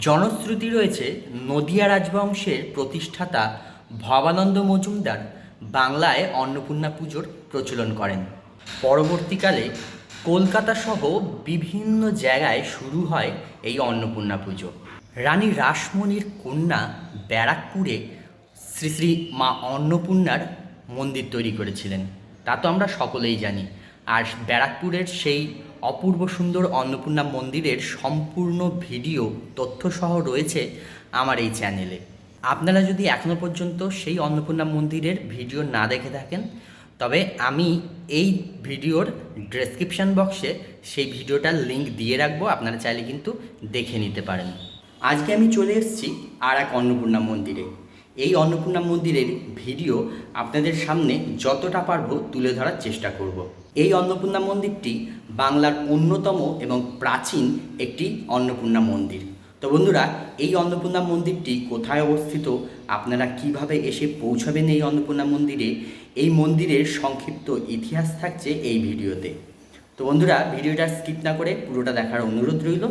জনশ্রুতি রয়েছে নদিয়া রাজবংশের প্রতিষ্ঠাতা ভবানন্দ মজুমদার বাংলায় অন্নপূর্ণা পুজোর প্রচলন করেন। পরবর্তীকালে কলকাতা সহ বিভিন্ন জায়গায় শুরু হয় এই অন্নপূর্ণা পুজো। রানী রাসমণির কন্যা ব্যারাকপুরে শ্রী শ্রী মা অন্নপূর্ণার মন্দির তৈরি করেছিলেন। তা তো আমরা সকলেই জানি। আর ব্যারাকপুরের সেই অপূর্ব সুন্দর অন্নপূর্ণা মন্দিরের সম্পূর্ণ ভিডিও, তথ্যসহ রয়েছে আমার এই চ্যানেলে। আপনারা যদি এখনও পর্যন্ত সেই অন্নপূর্ণা মন্দিরের ভিডিও না দেখে থাকেন, তবে আমি এই ভিডিওর ডেসক্রিপশন বক্সে সেই ভিডিওটার লিংক দিয়ে রাখব, আপনারা চাইলে কিন্তু দেখে নিতে পারেন। আজকে আমি চলে এসেছি আর এক অন্নপূর্ণা মন্দিরে। এই অন্নপূর্ণা মন্দিরের ভিডিও আপনাদের সামনে যতটা পারব তুলে ধরার চেষ্টা করব। এই অন্নপূর্ণা মন্দিরটি বাংলার অন্যতম এবং প্রাচীন একটি অন্নপূর্ণা মন্দির। তো বন্ধুরা, এই অন্নপূর্ণা মন্দিরটি কোথায় অবস্থিত? আপনারা কীভাবে এসে পৌঁছাবেন এই অন্নপূর্ণা মন্দিরে? এই মন্দিরের সংক্ষিপ্ত ইতিহাস থাকছে এই ভিডিওতে। তো বন্ধুরা, ভিডিওটা স্কিপ না করে পুরোটা দেখার অনুরোধ রইল।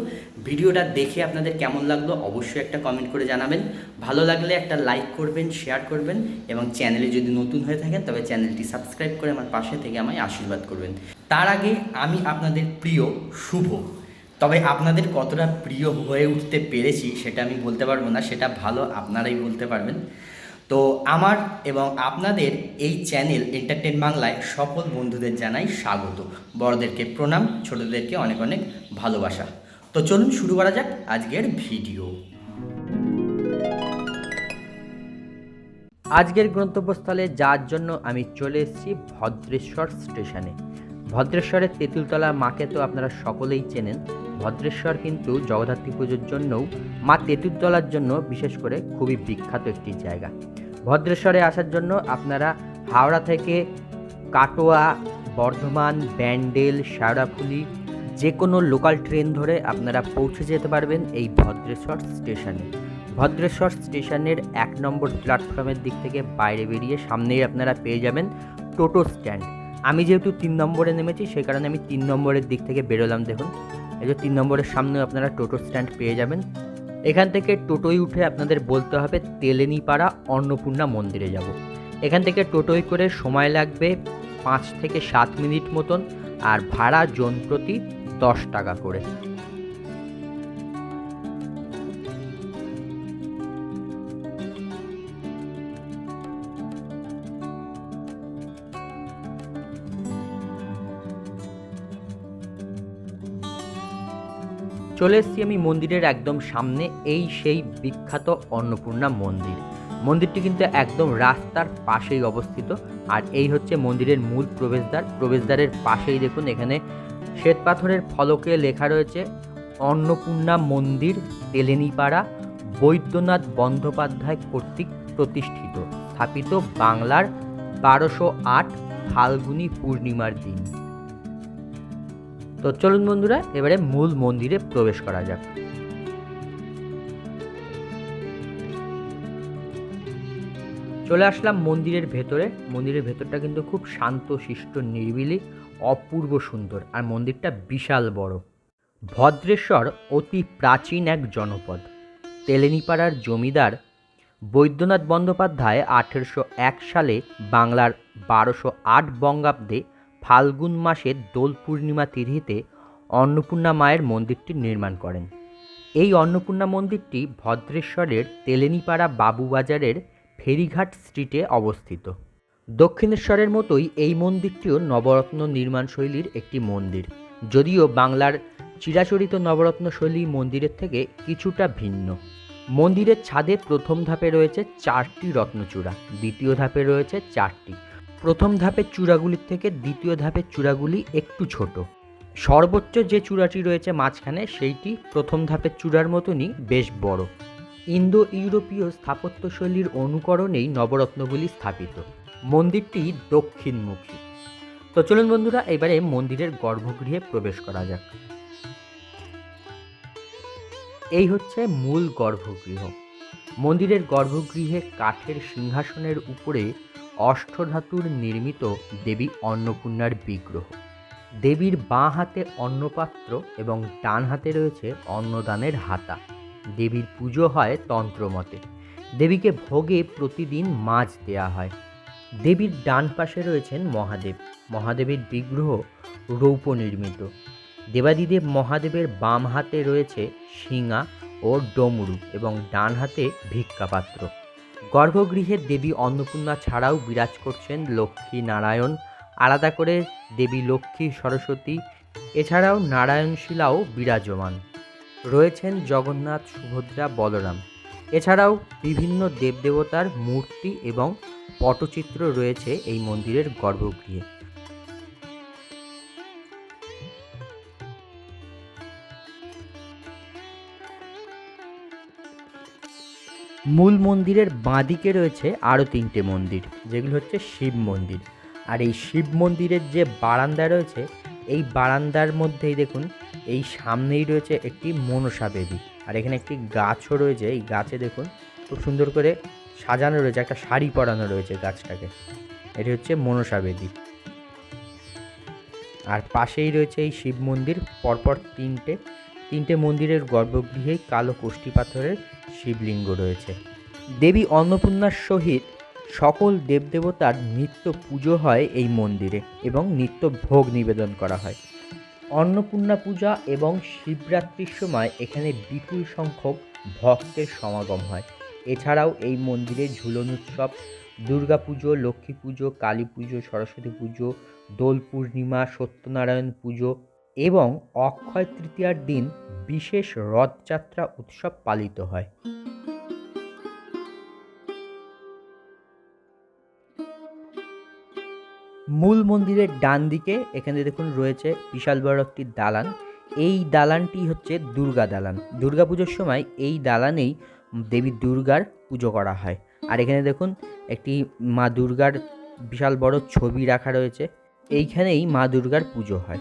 ভিডিওটা দেখে আপনাদের কেমন লাগল অবশ্যই একটা কমেন্ট করে জানাবেন। ভালো লাগলে একটা লাইক করবেন শেয়ার করবেন এবং চ্যানেলে যদি নতুন হয়ে থাকেন, তবে চ্যানেলটি সাবস্ক্রাইব করে আমার পাশে থেকে আমায় আশীর্বাদ করবেন। তার আগে আমি আপনাদের প্রিয় শুভ। তবে আপনাদের কতটা প্রিয় হয়ে উঠতে পেরেছি সেটা আমি বলতে পারব না, সেটা ভালো আপনারাই বলতে পারবেন। তো আমার এবং আপনাদের এই চ্যানেল এন্টারটেন বাংলায় সকল বন্ধুদের জানাই স্বাগত। বড়দেরকে প্রণাম, ছোটদেরকে অনেক অনেক ভালোবাসা। তো চলুন শুরু করা যাক আজকের ভিডিও। আজকের গন্তব্যস্থলে যাওয়ার জন্য আমি চলে এসেছি ভদ্রেশ্বর স্টেশনে। ভদ্রেশ্বরের তেঁতুলতলা মাকে তো আপনারা সকলেই চেনেন। ভদ্রেশ্বর কিন্তু জগদ্ধাত্রী পুজোর জন্যও মা তেঁতুলতলার জন্য বিশেষ করে খুবই বিখ্যাত একটি জায়গা। ভদ্রেশ্বরে আসার জন্য আপনারা হাওড়া থেকে কাটোয়া, বর্ধমান, ব্যান্ডেল শেওড়াফুলি যে কোনো লোকাল ট্রেন ধরে আপনারা পৌঁছে যেতে পারবেন এই ভদ্রেশ্বর স্টেশনে। ভদ্রেশ্বর স্টেশনের এক নম্বর প্ল্যাটফর্মের দিক থেকে বাইরে বেরিয়ে সামনেই আপনারা পেয়ে যাবেন টোটো স্ট্যান্ড। আমি যেহেতু তিন নম্বরে নেমেছি, সেই কারণে আমি তিন নম্বরের দিক থেকে বেরোলাম, দেখুন। এই যে তিন নম্বরের সামনে আপনারা টোটো স্ট্যান্ড পেয়ে যাবেন। এখান থেকে টোটোই উঠে আপনাদের বলতে হবে, তেলেনিপাড়া অন্নপূর্ণা মন্দিরে যাব। এখান থেকে টোটোই করে সময় লাগবে পাঁচ থেকে সাত মিনিট মতন, আর ভাড়া জন প্রতি দশ টাকা করে। চলে এসেছি আমি মন্দিরের একদম সামনে, এই সেই বিখ্যাত অন্নপূর্ণা মন্দির। মন্দিরটি কিন্তু একদম রাস্তার পাশেই অবস্থিত। আর এই হচ্ছে মন্দিরের মূল প্রবেশদ্বার। প্রবেশদ্বারের পাশেই দেখুন, এখানে শ্বেত পাথরের ফলকে লেখা রয়েছে, অন্নপূর্ণা মন্দির, তেলেনিপাড়া, বৈদ্যনাথ বন্দ্যোপাধ্যায় কর্তৃক প্রতিষ্ঠিত। স্থাপিত বাংলার বারোশো আট ফাল্গুনী পূর্ণিমার দিন। তো চলুন বন্ধুরা, এবারে মূল মন্দিরে প্রবেশ করা যাক। চলে আসলাম মন্দিরের ভেতরে। মন্দিরের ভেতরটা কিন্তু খুব শান্ত, শিষ্ট, নিরিবিলি, অপূর্ব সুন্দর আর মন্দিরটা বিশাল বড়। ভদ্রেশ্বর অতি প্রাচীন এক জনপদ। তেলেনিপাড়ার জমিদার বৈদ্যনাথ বন্দ্যোপাধ্যায় আঠেরোশো এক সালে বাংলার বারোশো আট বঙ্গাব্দে ফাল্গুন মাসের দোল পূর্ণিমা তিথিতে অন্নপূর্ণা মায়ের মন্দিরটি নির্মাণ করেন। এই অন্নপূর্ণা মন্দিরটি ভদ্রেশ্বরের তেলেনিপাড়া বাবুবাজারের ফেরিঘাট স্ট্রিটে অবস্থিত। দক্ষিণেশ্বরের মতোই এই মন্দিরটিও নবরত্ন নির্মাণ শৈলীর একটি মন্দির। যদিও বাংলার চিরাচরিত নবরত্ন শৈলী মন্দিরের থেকে কিছুটা ভিন্ন। মন্দিরের ছাদে প্রথম ধাপে রয়েছে চারটি রত্নচূড়া, দ্বিতীয় ধাপে রয়েছে চারটি। প্রথম ধাপের চূড়াগুলির থেকে দ্বিতীয় ধাপের চূড়াগুলি একটু ছোট। সর্বোচ্চ যে চূড়াটি রয়েছে মাঝখানে, সেইটি প্রথম ধাপের চূড়ার মতনই বেশ বড়। ইন্দো ইউরোপীয় স্থাপত্যশৈলীর অনুকরণেই নবরত্নগুলি স্থাপিত। মন্দিরটি দক্ষিণমুখী। তো চলুন বন্ধুরা, এবারে মন্দিরের গর্ভগৃহে প্রবেশ করা যাক। এই হচ্ছে মূল গর্ভগৃহ। মন্দিরের গর্ভগৃহে কাঠের সিংহাসনের উপরে অষ্টধাতুর নির্মিত দেবী অন্নপূর্ণার বিগ্রহ। দেবীর বাঁ হাতে অন্নপাত্র এবং ডান হাতে রয়েছে অন্নদানের হাতা। দেবীর পুজো হয় তন্ত্রমতে। দেবীকে ভোগে প্রতিদিন মাছ দেয়া হয়। দেবীর ডান পাশে রয়েছেন মহাদেব। মহাদেবের বিগ্রহ রৌপ্য নির্মিত। দেবাদিদেব মহাদেবের বাম হাতে রয়েছে শিঙা ও ডমরু এবং ডান হাতে ভিক্ষাপাত্র। গর্ভগৃহে দেবী অন্নপূর্ণা ছাড়াও বিরাজ করছেন লক্ষ্মী নারায়ণ। আলাদা করে দেবী লক্ষ্মী, সরস্বতী, এছাড়াও নারায়ণশিলাও বিরাজমান। রয়েছেন জগন্নাথ, সুভদ্রা, বলরাম। এছাড়াও বিভিন্ন দেবদেবতার মূর্তি এবং পটচিত্র রয়েছে এই মন্দিরের গর্ভগৃহে। মূল মন্দিরের বাঁদিকে রয়েছে আরও তিনটে মন্দির, যেগুলো হচ্ছে শিব মন্দির। আর এই শিব মন্দিরের যে বারান্দা রয়েছে, এই বারান্দার মধ্যেই দেখুন, এই সামনেই রয়েছে একটি মনসা বেদী। আর এখানে একটি গাছও রয়েছে, এই গাছে দেখুন, খুব সুন্দর করে সাজানো রয়েছে, একটা শাড়ি পরানো রয়েছে গাছটাকে। এটি হচ্ছে মনসা বেদী। আর পাশেই রয়েছে এই শিব মন্দির, পরপর তিনটে তিনটে মন্দিরের গর্ভগৃহে কালো কোষ্ঠী পাথরের শিবলিঙ্গ রয়েছে। দেবী অন্নপূর্ণার সহিত সকল দেবদেবতার নিত্য পুজো হয় এই মন্দিরে এবং নিত্য ভোগ নিবেদন করা হয়। অন্নপূর্ণা পূজা এবং শিবরাত্রির সময় এখানে বিপুল সংখ্যক ভক্তের সমাগম হয়। এছাড়াও এই মন্দিরে ঝুলন উৎসব, দুর্গা পুজো, লক্ষ্মী পুজো, কালী পুজো, সরস্বতী পুজো, দোল পূর্ণিমা, সত্যনারায়ণ পুজো এবং অক্ষয় তৃতীয়ার দিন বিশেষ রথযাত্রা উৎসব পালিত হয়। মূল মন্দিরের ডান দিকে এখানে দেখুন রয়েছে বিশাল বড় একটি দালান। এই দালানটি হচ্ছে দুর্গা দালান। দুর্গা পুজোর সময় এই দালানেই দেবী দুর্গার পুজো করা হয়। আর এখানে দেখুন একটি মা দুর্গার বিশাল বড় ছবি রাখা রয়েছে। এইখানেই মা দুর্গার পুজো হয়।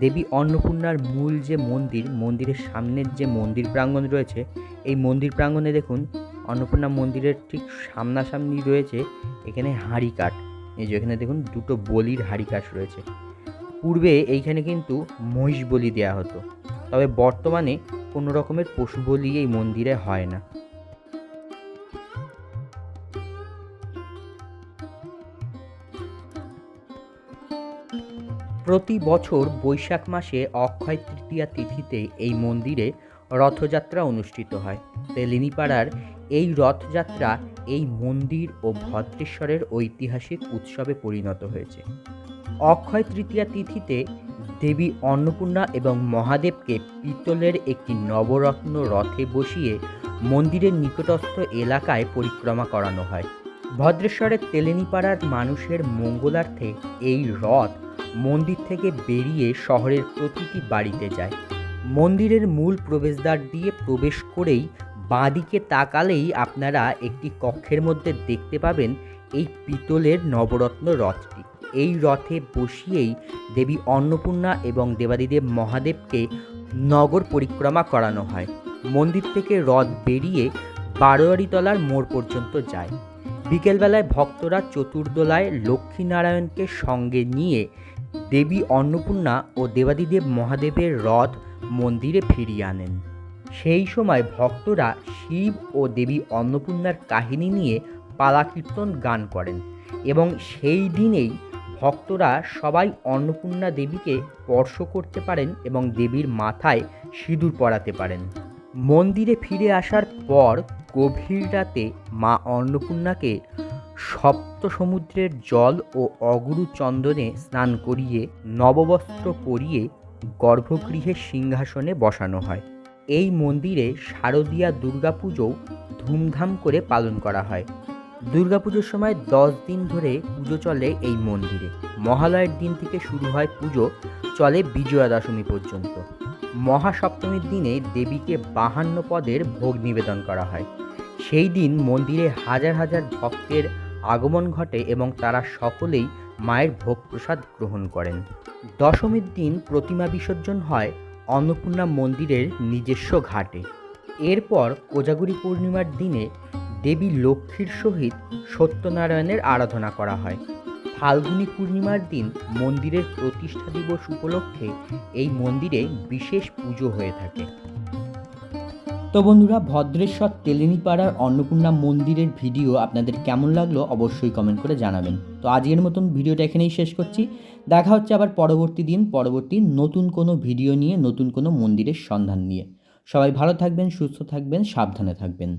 দেবী অন্নপূর্ণার মূল যে মন্দির, মন্দিরের সামনের যে মন্দির প্রাঙ্গণ রয়েছে, এই মন্দির প্রাঙ্গণে দেখুন, অন্নপূর্ণা মন্দিরের ঠিক সামনাসামনি রয়েছে এখানে হাঁড়ি কাঠ। এই যে এখানে দেখুন, দুটো বলির হাঁড়ি কাঠ রয়েছে। পূর্বে এইখানে কিন্তু মহিষ বলি দেওয়া হতো। তবে বর্তমানে কোনো রকমের পশু বলি এই মন্দিরে হয় না। প্রতি বছর বৈশাখ মাসে অক্ষয় তৃতীয়া তিথিতে এই মন্দিরে রথযাত্রা অনুষ্ঠিত হয়। তেলিনীপাড়ার এই রথযাত্রা এই মন্দির ও ভদ্রেশ্বরের ঐতিহাসিক উৎসবে পরিণত হয়েছে। অক্ষয় তৃতীয়া তিথিতে দেবী অন্নপূর্ণা এবং মহাদেবকে পিতলের একটি নবরত্ন রথে বসিয়ে মন্দিরের নিকটস্থ এলাকায় পরিক্রমা করানো হয়। ভদ্রেশ্বরের তেলেনিপাড়ার মানুষের মঙ্গলার্থে এই রথ মন্দির থেকে বেরিয়ে শহরের প্রতিটি বাড়িতে যায়। মন্দিরের মূল প্রবেশদ্বার দিয়ে প্রবেশ করেই বাঁদিকে তাকালেই আপনারা একটি কক্ষের মধ্যে দেখতে পাবেন এই পিতলের নবরত্ন রথটি। এই রথে বসিয়েই দেবী অন্নপূর্ণা এবং দেবাদিদেব মহাদেবকে নগর পরিক্রমা করানো হয়। মন্দির থেকে রথ বেরিয়ে বারোয়ারিতলার মোড় পর্যন্ত যায়। বিকেলবেলায় ভক্তরা চতুর্দোলায় লক্ষ্মীনারায়ণকে সঙ্গে নিয়ে দেবী অন্নপূর্ণা ও দেবাদিদেব মহাদেবের রথ মন্দিরে ফিরিয়ে আনেন। সেই সময় ভক্তরা শিব ও দেবী অন্নপূর্ণার কাহিনী নিয়ে পালা কীর্তন গান করেন এবং সেই দিনেই ভক্তরা সবাই অন্নপূর্ণা দেবীকে স্পর্শ করতে পারেন এবং দেবীর মাথায় সিঁদুর পরাতে পারেন। মন্দিরে ফিরে আসার পর গভীর রাতে মা অন্নপূর্ণাকে সপ্ত সমুদ্রের জল ও অগুরু চন্দনে স্নান করিয়ে নববস্ত্র পরিয়ে গর্ভগৃহের সিংহাসনে বসানো হয়। এই মন্দিরে শারদীয়া দুর্গাপুজোও ধুমধাম করে পালন করা হয়। দুর্গাপুজোর সময় দশ দিন ধরে পুজো চলে এই মন্দিরে। মহালয়ের দিন থেকে শুরু হয় পুজো, চলে বিজয়া দশমী পর্যন্ত। মহাসপ্তমীর দিনে দেবীকে বাহান্ন পদের ভোগ নিবেদন করা হয়। সেই দিন মন্দিরে হাজার হাজার ভক্তের আগমন ঘটে এবং তারা সকলেই মায়ের ভোগ প্রসাদ গ্রহণ করেন। দশমীর দিন প্রতিমা বিসর্জন হয় অন্নপূর্ণা মন্দিরের নিজস্ব ঘাটে। এরপর কোজাগুড়ি পূর্ণিমার দিনে দেবী লক্ষ্মীর সহিত সত্যনারায়ণের আরাধনা করা হয়। ফাল্গুনী পূর্ণিমার দিন মন্দিরের প্রতিষ্ঠা দিবস উপলক্ষে এই মন্দিরে বিশেষ পুজো হয়ে থাকে। তো বন্ধুরা, ভদ্রেশ্বর তেলেনিপাড়ার অন্নপূর্ণা মন্দিরের ভিডিও আপনাদের কেমন লাগল অবশ্যই কমেন্ট করে জানাবেন। তো আজকের মতন ভিডিওটা এখানেই শেষ করছি। দেখা হচ্ছে আবার পরবর্তী দিন, পরবর্তী নতুন কোনো ভিডিও নিয়ে, নতুন কোনো মন্দিরের সন্ধান নিয়ে। সবাই ভালো থাকবেন, সুস্থ থাকবেন, সাবধানে থাকবেন।